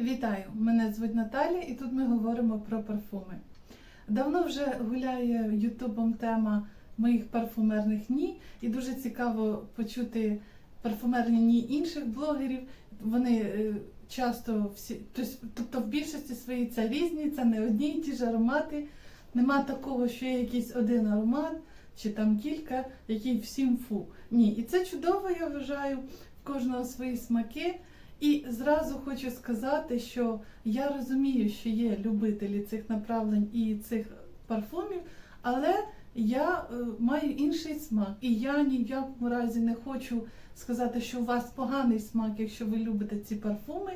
Вітаю! Мене звуть Наталя, і тут ми говоримо про парфуми. Давно вже гуляє Ютубом тема моїх парфумерних ні, і дуже цікаво почути парфумерні ні інших блогерів. Вони е, часто всі, тобто в більшості своїй це різні, це не одні й ті ж аромати. Нема такого, що є якийсь один аромат чи там кілька, який всім фу. Ні, і це чудово, я вважаю, в кожного свої смаки. І зразу хочу сказати, що я розумію, що є любителі цих направлень і цих парфумів, але я е, маю інший смак. І я ні в якому разі не хочу сказати, що у вас поганий смак, якщо ви любите ці парфуми.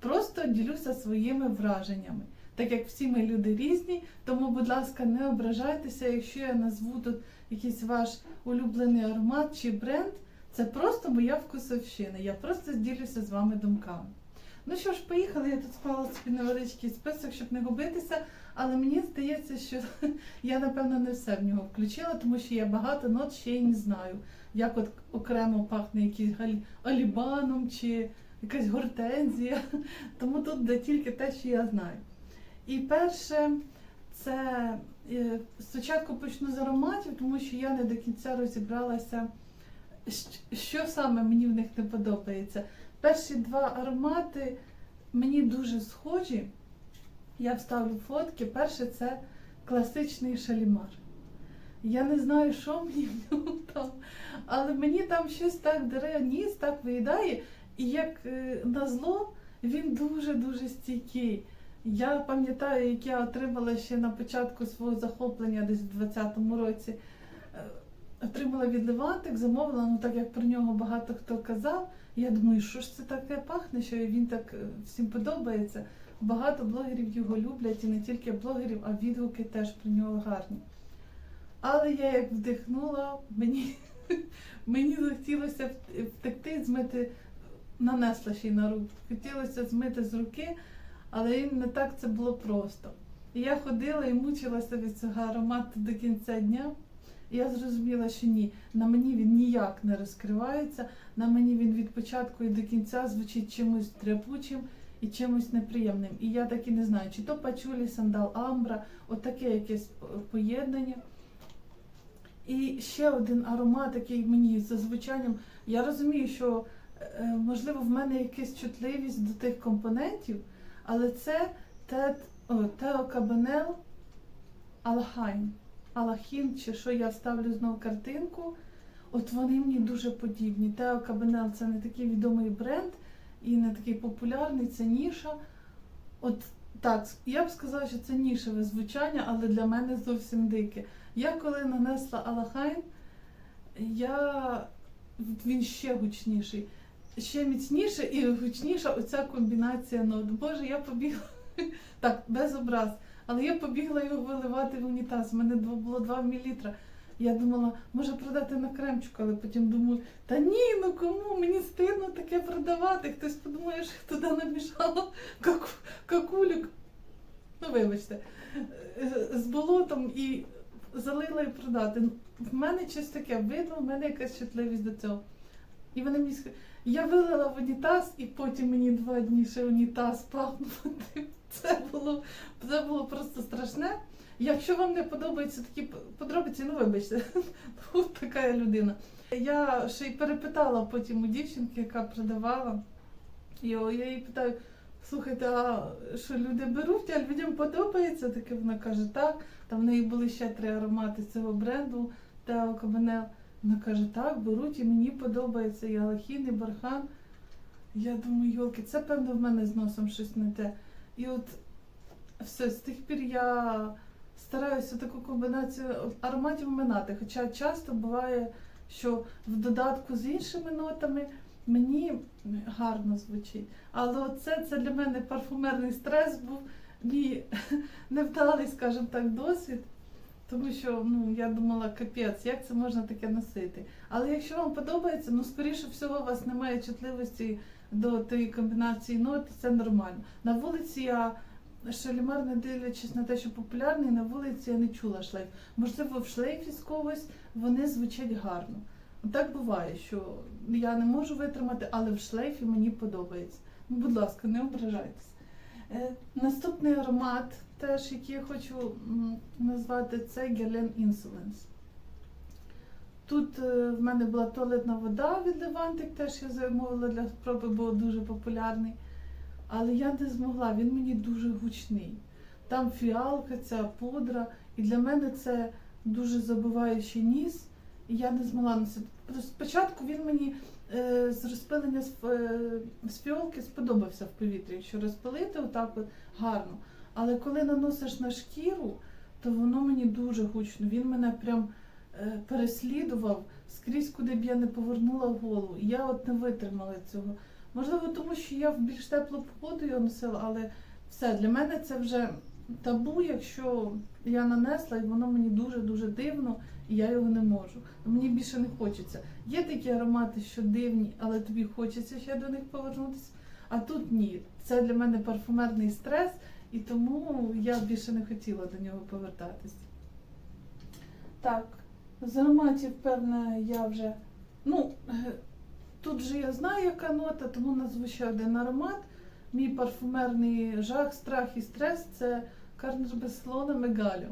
Просто ділюся своїми враженнями. Так як всі ми люди різні, тому, будь ласка, не ображайтеся, якщо я назву тут якийсь ваш улюблений аромат чи бренд. Це просто моя вкусовщина. Я просто зділюся з вами думками. Ну що ж, поїхали. Я тут склала собі невеличкий список, щоб не губитися, але мені здається, що я, напевно, не все в нього включила, тому що я багато нот ще й не знаю, як от окремо пахне якийсь алібаном чи якась гортензія. Тому тут де тільки те, що я знаю. І перше, це е, спочатку почну з ароматів, тому що я не до кінця розібралася. Що саме мені в них не подобається. Перші два аромати мені дуже схожі. Я вставлю фотки. Перше це класичний шалімар. Я не знаю, що мені в ньому там, але мені там щось так дере ніс, так виїдає, і як е, назло, він дуже-дуже стійкий. Я пам'ятаю, як я отримала ще на початку свого захоплення, десь в 20-му році. Отримала від Левантик, замовила, ну так як про нього багато хто казав. Я думаю, що ж це таке пахне, що він так е, всім подобається. Багато блогерів його люблять, і не тільки блогерів, а відгуки теж про нього гарні. Але я як вдихнула, мені, мені захотілося втекти, змити, нанесла ще й на руку. Хотілося змити з руки, але не так це було просто. І я ходила і мучилася від цього аромату до кінця дня. Я зрозуміла, що ні, на мені він ніяк не розкривається, на мені він від початку і до кінця звучить чимось тряпучим і чимось неприємним. І я так і не знаю, чи то пачулі, сандал, амбра, отаке якесь поєднання. І ще один аромат, який мені за звучанням. Я розумію, що е, можливо в мене якась чутливість до тих компонентів, але це Тео Кабанел Алхайн. Алахін, чи що я ставлю знову картинку. От вони мені дуже подібні. Тео Кабанел це не такий відомий бренд і не такий популярний, це ніша. От так, я б сказала, що це нішеве звучання, але для мене зовсім дике. Я коли нанесла Алахайн, я... він ще гучніший, ще міцніше і гучніша оця комбінація нот. Боже, я побігла так, без образ. Але я побігла його виливати в унітаз. У мене було 2 мл. Я думала, може продати на кремчику, але потім думаю, та ні, ну кому? Мені стидно таке продавати. Хтось подумає, що туди намішала каку, какулюк. Ну, вибачте, е, з болотом і залила і продати. В мене щось таке видно, в мене якась чутливість до цього. І вони мені сказали, я вилила в унітаз, і потім мені два дні ще унітаз пахнув. Це було, це було просто страшне. Якщо вам не подобаються такі подробиці, ну вибачте, ну, така людина. Я ще й перепитала потім у дівчинки, яка продавала. І я її питаю: слухайте, а що люди беруть, а людям подобається? Таке вона каже, так. Там в неї були ще три аромати цього бренду Тео Кабанел. Вона каже, так, беруть, і мені подобається і Алахін, і Бархан. Я думаю, йолки, це певно в мене з носом щось не те. І от все, з тих пір я стараюся таку комбінацію ароматів минати. Хоча часто буває, що в додатку з іншими нотами мені гарно звучить. Але це, це для мене парфумерний стрес був мій невдалий, скажімо так, досвід. Тому що ну, я думала, капець, як це можна таке носити. Але якщо вам подобається, ну скоріше всього, у вас немає чутливості до тієї комбінації нот, це нормально. На вулиці я шалімар, не дивлячись на те, що популярний, на вулиці я не чула шлейф. Можливо, в шлейфі з когось вони звучать гарно. Так буває, що я не можу витримати, але в шлейфі мені подобається. Ну, будь ласка, не ображайтесь. Е, Наступний аромат, теж який я хочу назвати, це Guerlain Insolence. Тут е, в мене була туалетна вода від Левантик, теж я замовила для спроби, бо дуже популярний. Але я не змогла, він мені дуже гучний. Там фіалка, ця пудра, і для мене це дуже забиваючий ніс, і я не змогла носити. Спочатку він мені е, з розпилення з, е, з фіолки сподобався в повітрі, якщо розпилити отак от гарно. Але коли наносиш на шкіру, то воно мені дуже гучно. Він мене прям переслідував скрізь, куди б я не повернула голову. І я от не витримала цього. Можливо, тому що я в більш теплу погоду його носила, але все, для мене це вже табу, якщо я нанесла, і воно мені дуже-дуже дивно, і я його не можу. Мені більше не хочеться. Є такі аромати, що дивні, але тобі хочеться ще до них повернутися. А тут ні. Це для мене парфумерний стрес, і тому я більше не хотіла до нього повертатись. Так, з ароматів, певне, я вже. Ну, е, тут же я знаю, яка нота, тому назву ще один аромат. Мій парфумерний жах, страх і стрес це Карнер Беслона Мегаліо.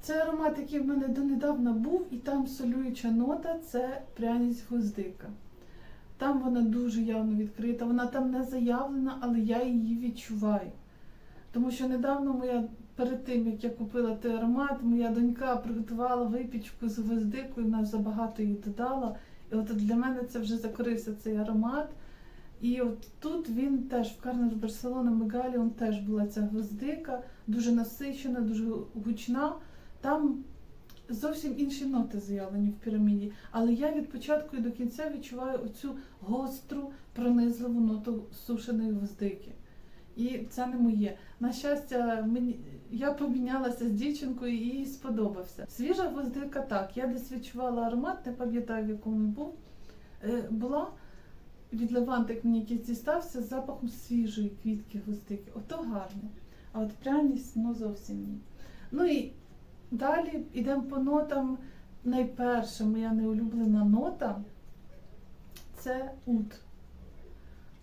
Це аромат, який в мене донедавна був, і там солююча нота це пряність гвоздика. Там вона дуже явно відкрита, вона там не заявлена, але я її відчуваю. Тому що недавно моя, перед тим як я купила той аромат, моя донька приготувала випічку з гвоздикою, вона забагато її додала. І от для мене це вже закорився цей аромат. І от тут він теж в Карнер Барселона Мегаліон теж була ця гвоздика, дуже насичена, дуже гучна. Там зовсім інші ноти заявлені в піраміді. Але я від початку і до кінця відчуваю оцю гостру, пронизливу ноту сушеної гвоздики. І це не моє. На щастя, мені я помінялася з дівчинкою і їй сподобався. Свіжа гвоздика так. Я десь відчувала аромат, не пам'ятаю, в якому був. Е, була від Левантик мені якийсь дістався з запахом свіжої квітки гвоздики. Ото гарне. А от пряність ну зовсім ні. Ну і далі йдемо по нотам. Найперша моя неулюблена нота це ут.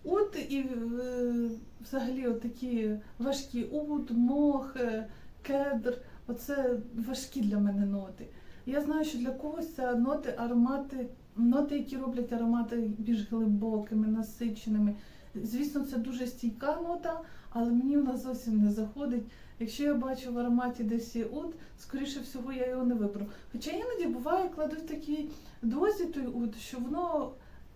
Ут і е, взагалі такі важкі ут, мох, е, кедр. Оце важкі для мене ноти. Я знаю, що для когось це ноти, аромати, ноти, які роблять аромати більш глибокими, насиченими. Звісно, це дуже стійка нота, але мені вона зовсім не заходить. Якщо я бачу в ароматі десь ут, скоріше всього я його не виберу. Хоча іноді буває, кладу в такій дозі той ут, що воно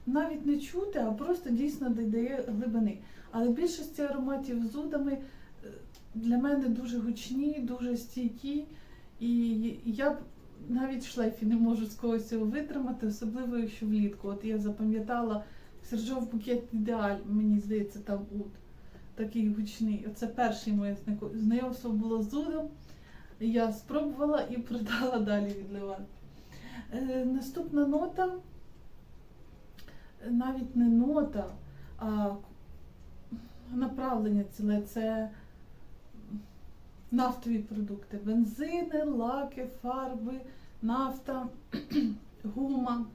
навіть не чути, а просто дійсно додає глибини. Але більшості ароматів з удами е, для мене дуже гучні, дуже стійкі, і я б навіть в шлейфі не можу з когось цього витримати, особливо якщо влітку. От я запам'ятала Сержов букет ідеаль, мені здається, там ут. Такий гучний. Оце перше моє знайомство було з удом. Я спробувала і продала далі від Леван. Е, наступна нота, навіть не нота, а направлення ціле це нафтові продукти. Бензини, лаки, фарби, нафта, гума,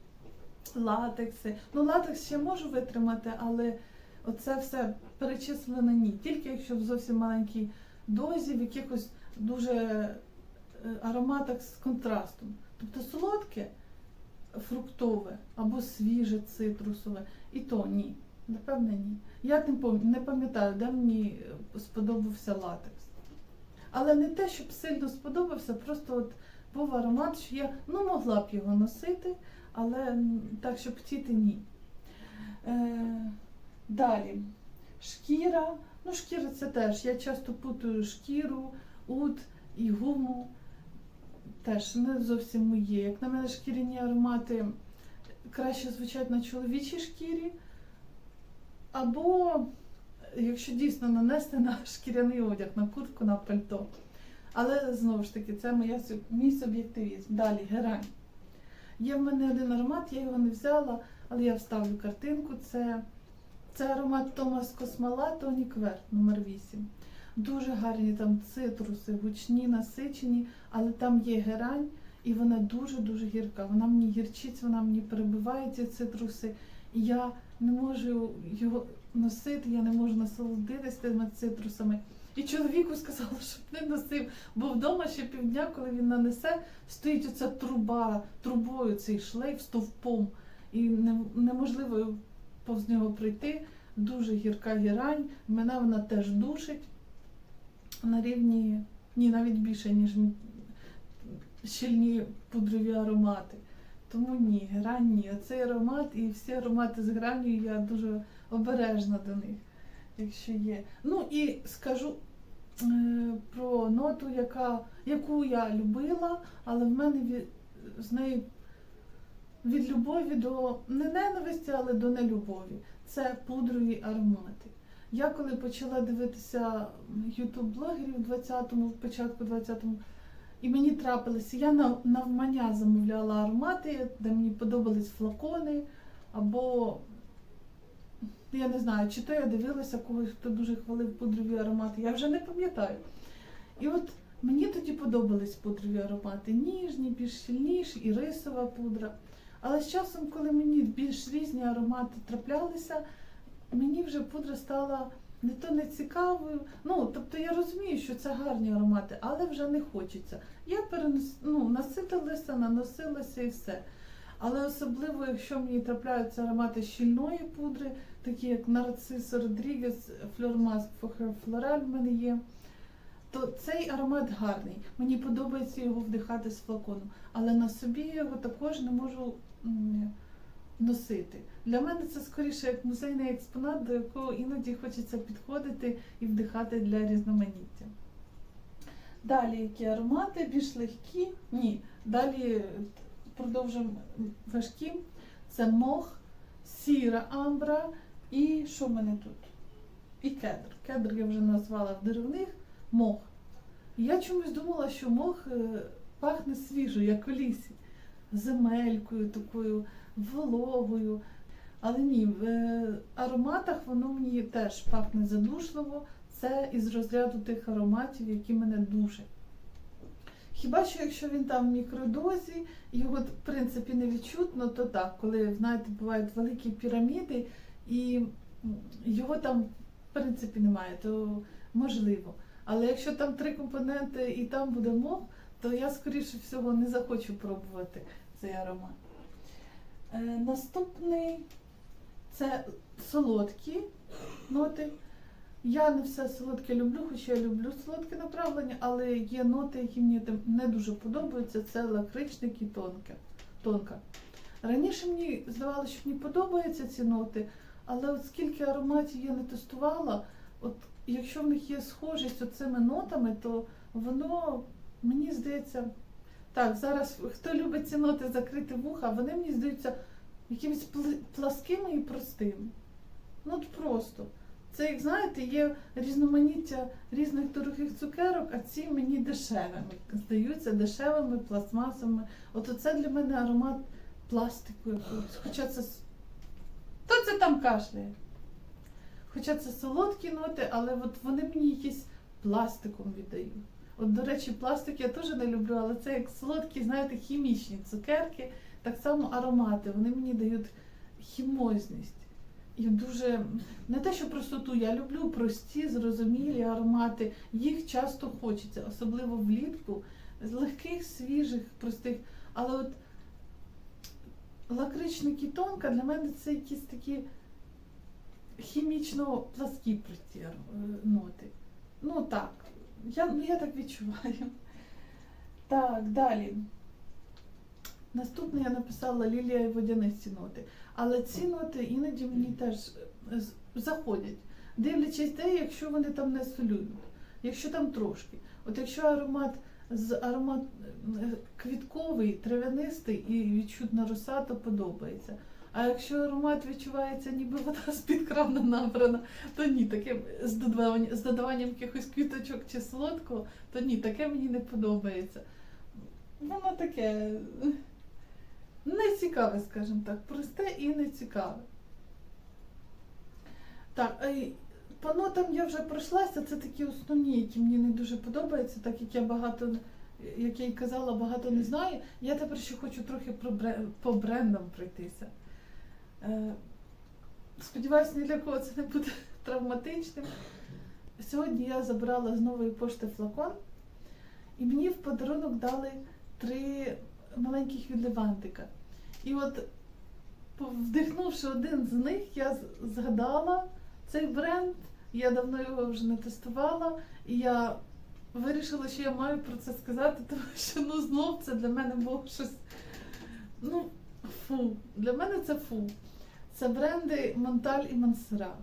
латекси. Ну, латекс ще можу витримати, але оце все перечислено ні. Тільки якщо в зовсім маленькій дозі, в якихось дуже е, ароматах з контрастом. Тобто солодке, фруктове або свіже цитрусове, і то ні. Напевне, ні. Я не пам'ятаю, де мені е, сподобався латекс. Але не те, щоб сильно сподобався, просто от був аромат, що я ну, могла б його носити, але так, щоб хотіти, ні. Е, далі. Шкіра. Ну, шкіра це теж. Я часто путаю шкіру, ут і гуму. Теж не зовсім моє. Як на мене, шкіряні аромати краще звучать на чоловічій шкірі. Або, якщо дійсно нанести на шкіряний одяг, на куртку, на пальто. Але знову ж таки, це моя, мій суб'єктивізм. Далі, герань. Є в мене один аромат, я його не взяла, але я вставлю картинку. Це, це аромат Томас Космала Тонік Верт номер 8. Дуже гарні там цитруси, гучні, насичені, але там є герань, і вона дуже-дуже гірка. Вона мені гірчить, вона мені перебиває ці цитруси. Я не можу його носити, я не можу насолодитися тими цитрусами. І чоловіку сказала, щоб не носив, бо вдома ще півдня, коли він нанесе, стоїть оця труба, трубою цей шлейф стовпом. І не- неможливо повз нього пройти. Дуже гірка гірань. Мене вона теж душить на рівні, ні, навіть більше, ніж щільні пудрові аромати. Тому ні, грань ні. Оцей аромат і всі аромати з гранню я дуже обережна до них, якщо є. Ну і скажу е, про ноту, яка, яку я любила, але в мене від, з нею від любові до не ненависті, але до нелюбові. Це пудрові аромати. Я коли почала дивитися ютуб-блогерів в 20-му, в початку 20-му, і мені трапилося, я навмання замовляла аромати, де мені подобались флакони, або я не знаю, чи то я дивилася когось, хто дуже хвалив пудрові аромати. Я вже не пам'ятаю. І от мені тоді подобались пудрові аромати. Ніжні, більш щільніші, і рисова пудра. Але з часом, коли мені більш різні аромати траплялися, мені вже пудра стала не то не цікавою. Ну, тобто я розумію, що це гарні аромати, але вже не хочеться. Я перенос... ну, наситилася, наносилася і все. Але особливо, якщо мені трапляються аромати щільної пудри, такі як Нарцис Родрігес, Флормаск Флораль в мене є, то цей аромат гарний. Мені подобається його вдихати з флакону, але на собі я його також не можу носити. Для мене це скоріше як музейний експонат, до якого іноді хочеться підходити і вдихати для різноманіття. Далі які аромати більш легкі? Ні. Далі продовжимо важкі. Це мох, сіра амбра і що в мене тут? І кедр. Кедр я вже назвала в деревних мох. Я чомусь думала, що мох е, пахне свіжо, як у лісі, земелькою, такою вологою. Але ні, в е, ароматах воно мені теж пахне задушливо. Це із розряду тих ароматів, які мене душать. Хіба що якщо він там в мікродозі, його в принципі не відчутно, то так, коли знаєте, бувають великі піраміди, і його там в принципі немає, то можливо. Але якщо там три компоненти і там буде мох, то я скоріше всього не захочу пробувати цей аромат. Е, наступний це солодкі ноти. Я не все солодке люблю, хоча я люблю солодке направлення, але є ноти, які мені не дуже подобаються. Це лакричник і тонке, тонка. Раніше мені здавалося, що мені подобаються ці ноти, але от скільки ароматів я не тестувала, от якщо в них є схожість з цими нотами, то воно мені здається. Так, зараз хто любить ці ноти закрити вуха, вони мені здаються якимись пласкими і простими. Ну от просто. Це, як знаєте, є різноманіття різних дорогих цукерок, а ці мені дешевими. Здаються дешевими, пластмасовими. От оце для мене аромат пластику якогось. Хоча це. Хто це там кашляє? Хоча це солодкі ноти, але от вони мені якісь пластиком віддають. От, до речі, пластик я теж не люблю, але це як солодкі, знаєте, хімічні цукерки, так само аромати. Вони мені дають хімозність. І дуже не те, що простоту, я люблю прості, зрозумілі аромати. Їх часто хочеться, особливо влітку, з легких, свіжих, простих. Але от лакричник і тонка для мене це якісь такі хімічно пласкі е, ноти. Ну так, я, ну, я так відчуваю. Так, далі. Наступне я написала Лілія і водянисті ноти. Але ці ноти іноді мені теж е, заходять, дивлячись те, якщо вони там не солюють, якщо там трошки. От якщо аромат з аромат е, квітковий, трав'янистий і відчутна роса, то подобається. А якщо аромат відчувається, ніби вода з-під крана набрана, то ні, таке з додаванням, з додаванням якихось квіточок чи солодкого, то ні, таке мені не подобається. Воно таке не цікаве, скажімо так, просте і не цікаве. Так, по нотам я вже пройшлася, це такі основні, які мені не дуже подобаються, так як я багато, як я й казала, багато не знаю. Я тепер ще хочу трохи по брендам пройтися. Е, Сподіваюсь, ні для кого це не буде травматичним. Сьогодні я забрала з нової пошти флакон, і мені в подарунок дали три маленьких відливантика. І от, вдихнувши один з них, я згадала цей бренд. Я давно його вже не тестувала, і я вирішила, що я маю про це сказати, тому що ну знов це для мене було щось. Ну, фу. Для мене це фу. Це бренди Монталь і Мансера.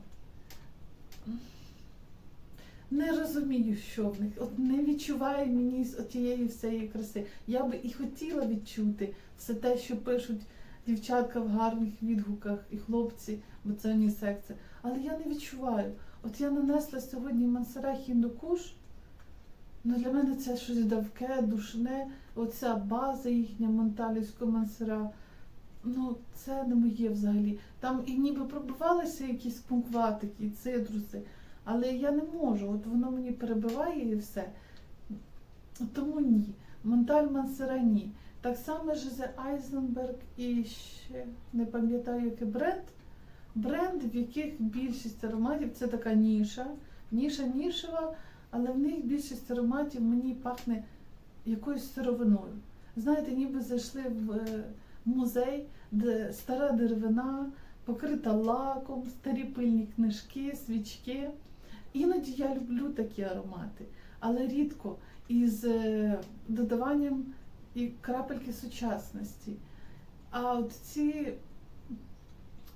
Не розумію, що в них. От не відчуваю мені з тієї всієї краси. Я би і хотіла відчути все те, що пишуть дівчатка в гарних відгуках і хлопці, бо це унісекція. Але я не відчуваю. От я нанесла сьогодні Мансера Хіндукуш. Ну, для мене це щось давке, душне. Оця база їхня монталівського мансера. Ну, це не моє взагалі. Там і ніби пробивалися якісь кумкватики, і цитруси, але я не можу. От воно мені перебиває і все. Тому ні. Монталь Мансера ні. Так само Жозе Айзенберг і ще не пам'ятаю, який бренд. Бренд, в яких більшість ароматів це така ніша, ніша нішева, але в них більшість ароматів мені пахне якоюсь сировиною. Знаєте, ніби зайшли в е, музей, де стара деревина, покрита лаком, старі пильні книжки, свічки. Іноді я люблю такі аромати, але рідко із е, додаванням і крапельки сучасності. А от ці,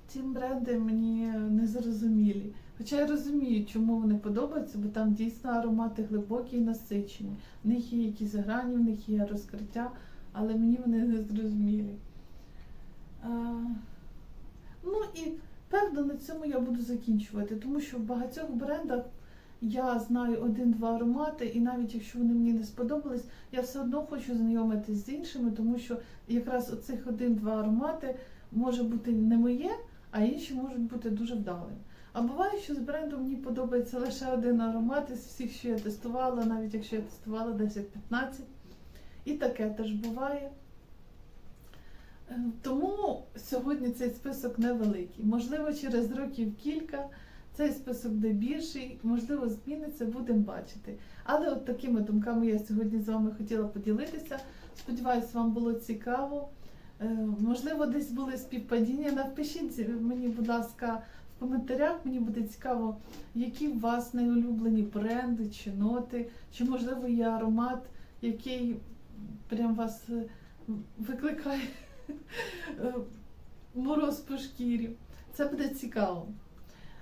ці бренди мені не зрозумілі. Хоча я розумію, чому вони подобаються, бо там дійсно аромати глибокі і насичені. В них є якісь грані, в них є розкриття, але мені вони не зрозумілі. Ну і певно на цьому я буду закінчувати, тому що в багатьох брендах я знаю один-два аромати, і навіть якщо вони мені не сподобались, я все одно хочу знайомитись з іншими, тому що якраз оцих один-два аромати може бути не моє, а інші можуть бути дуже вдалими. А буває, що з брендом мені подобається лише один аромат із всіх, що я тестувала, навіть якщо я тестувала 10-15. І таке теж буває. Е, Тому сьогодні цей список невеликий. Можливо, через років кілька цей список буде більший, можливо, зміниться, будемо бачити. Але от такими думками я сьогодні з вами хотіла поділитися. Сподіваюсь, вам було цікаво. Е, Можливо, десь були співпадіння. Напишіть мені, будь ласка, в коментарях. Мені буде цікаво, які у вас найулюблені бренди чи ноти, чи можливо є аромат, який прям вас е, викликає мороз по шкірі. Це буде цікаво.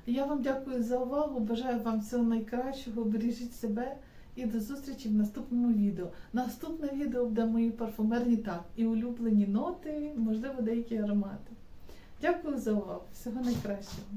Я вам дякую за увагу. Бажаю вам всього найкращого. Бережіть себе і до зустрічі в наступному відео. Наступне відео буде мої парфумерні так і улюблені ноти, можливо, деякі аромати. Дякую за увагу. Всього найкращого.